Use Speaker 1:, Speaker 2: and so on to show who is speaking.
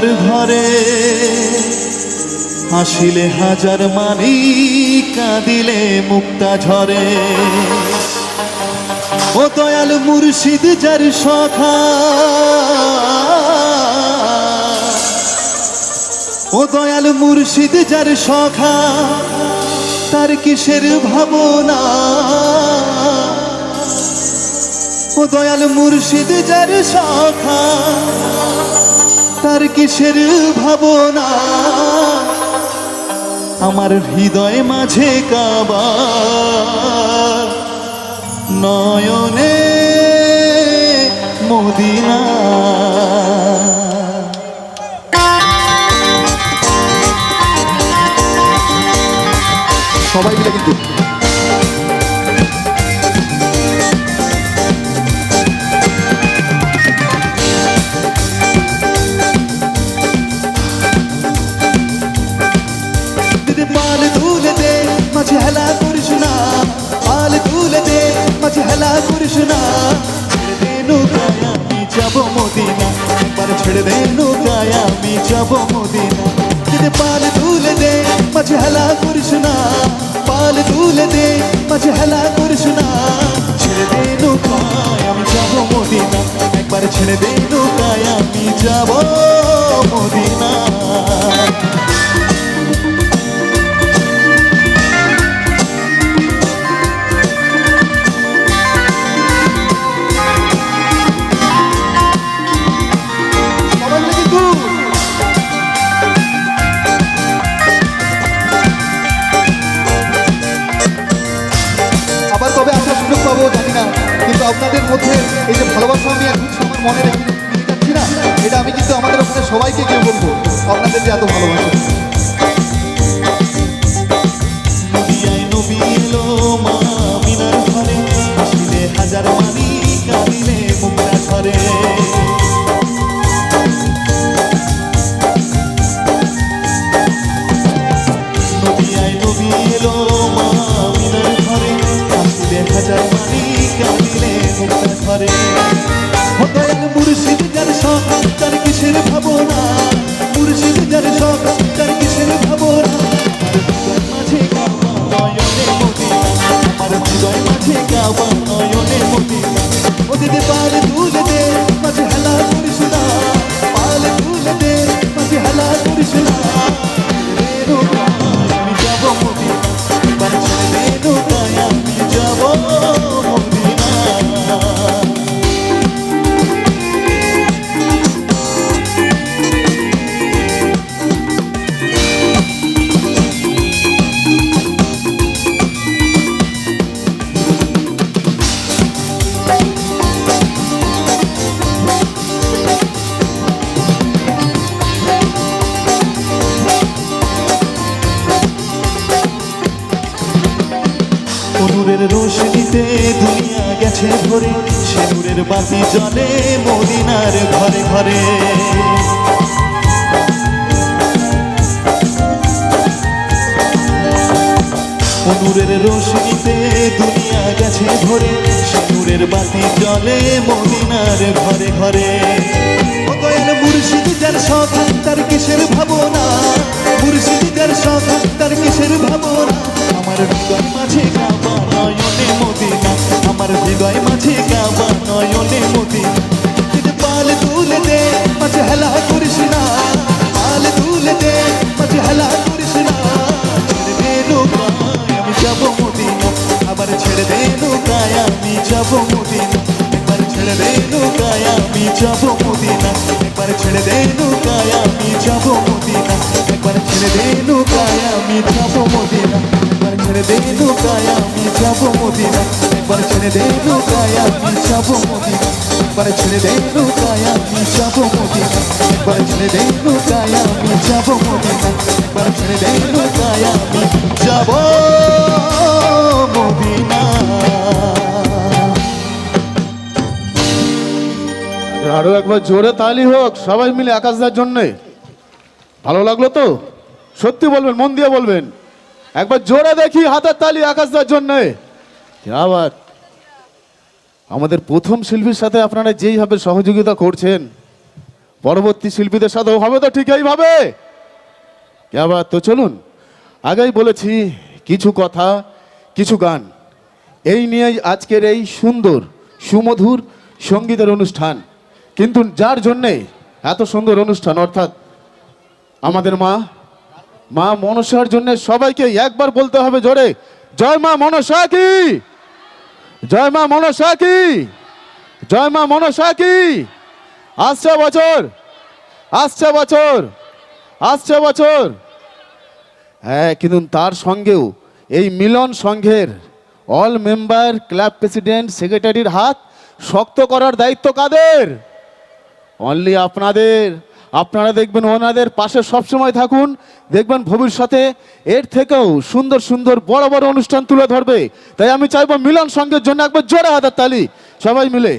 Speaker 1: মিনার ঘরে। হাসিলে হাজার মানি, কাঁদিলে মুক্তা ঝরে। ও দয়াল মুর্শিদ, যার সখা। ও দয়াল মুর্শিদ, যার সখা। তার কিসের ভাবনা? ও দয়াল মুর্শিদ, যার সখা। তার কিসের ভাবনা? আমার হৃদয় মাঝে কাবা নয়নে যাব মদিনা। যদি পাল তুলে দে, মাঝে হেলা করিস না। পাল তুলে দে, মাঝে হেলা করিস না। ছেড়ে দে নৌকায়, আমি যাব মদিনা। একবার ছেড়ে দে নৌকায়, আমি যাব মদিনা।
Speaker 2: আপনাদের মধ্যে এই যে ভালোবাসা আমি এখন আমার মনে রেখে যাচ্ছি না, এটা আমি কিন্তু আমাদের ওখানে সবাইকে গিয়ে বলব, আপনাদের যে এত ভালোবাসা।
Speaker 1: হাজার মুক্তা হঠাৎ মুর্শিদ যার শখ, তার কিসের ভাবনা? মুর্শিদ যার শখ, তার কিসের ভাবনা? মাঝে গাওয়া নয়নে মদিনা আমার হৃদয় মাঝে গাওয়া নয়নে মদিনা ও দিদি পাল অনুরের রোশনিতে দুনিয়া গেছে ভরে সে নূরের বাতি জলে মদিনার ঘরে ঘরে। অনুরের রোশনিতে দুনিয়া গেছে ভরে সে নূরের বাতি জলে মদিনার ঘরে ঘরে। গাবা নয়নে মদিনা কিন্তু পাল তুলে দে মাঝে হেলা করিস না। পাল তুলে দে মাঝে হেলা করিস না। ছেড়ে দে নৌকায়, আমি যাব মদিনা। আবার ছেড়ে দে নৌকায়, আমি যাব মদিনা। একবার ছেড়ে দে নৌকায়, আমি যাব মদিনা। একবার ছেড়ে দে নৌকায়, আমি যাব মদিনা। একবার ছেড়ে দে নৌকায়, আমি যাব মদিনা। ছেড়ে দে নৌকায় আমি যাব মদিনা একবার ছেড়ে দে নৌকায় আমি যাব মদিনা একবার ছেড়ে দে নৌকায় আমি যাব মদিনা একবার ছেড়ে দে নৌকায় আমি যাব মদিনা একবার ছেড়ে দে নৌকায় আমি যাব মদিনা
Speaker 2: আরও একবার জোরে তালি হোক, সবাই মিলে আকাশদার জন্যে। ভালো লাগল তো? সত্যি বলবেন, মন দিয়ে বলবেন। একবার জোরে দেখি হাতের তালি আকাশদার জন্যে। আবার? আমাদের প্রথম শিল্পীর সাথে আপনারা যেইভাবে সহযোগিতা করছেন, পরবর্তী শিল্পীদের সাথেও হবে তো ঠিক এইভাবে? আবার? তো চলুন, আগেই বলেছি কিছু কথা, কিছু গান। এই নিয়েই আজকের এই সুন্দর, সুমধুর সঙ্গীতের অনুষ্ঠান। কিন্তু যার জন্যে এত সুন্দর অনুষ্ঠান, অর্থাৎ আমাদের মা মা মনসার জন্য সবাইকে একবার বলতে হবে জোরে। জয় মা মনসা কি জয় মা মনসা কি জয় মা মনসা কি আসছে বছর! আসছে বছর! আসছে বছর! হ্যাঁ কিন্তু তার সঙ্গেও এই মিলন সংঘের অল মেম্বার ক্লাব প্রেসিডেন্ট সেক্রেটারির হাত শক্ত করার দায়িত্ব কাদের? অনলি আপনাদের। আপনারা দেখবেন ওনাদের পাশে সবসময় থাকুন। দেখবেন ভবিষ্যতে এর থেকেও সুন্দর সুন্দর বড় বড় অনুষ্ঠান তুলে ধরবে। তাই আমি চাইব মিলন সঙ্গের জন্য একবার জোরে হাতের তালি। সবাই মিলে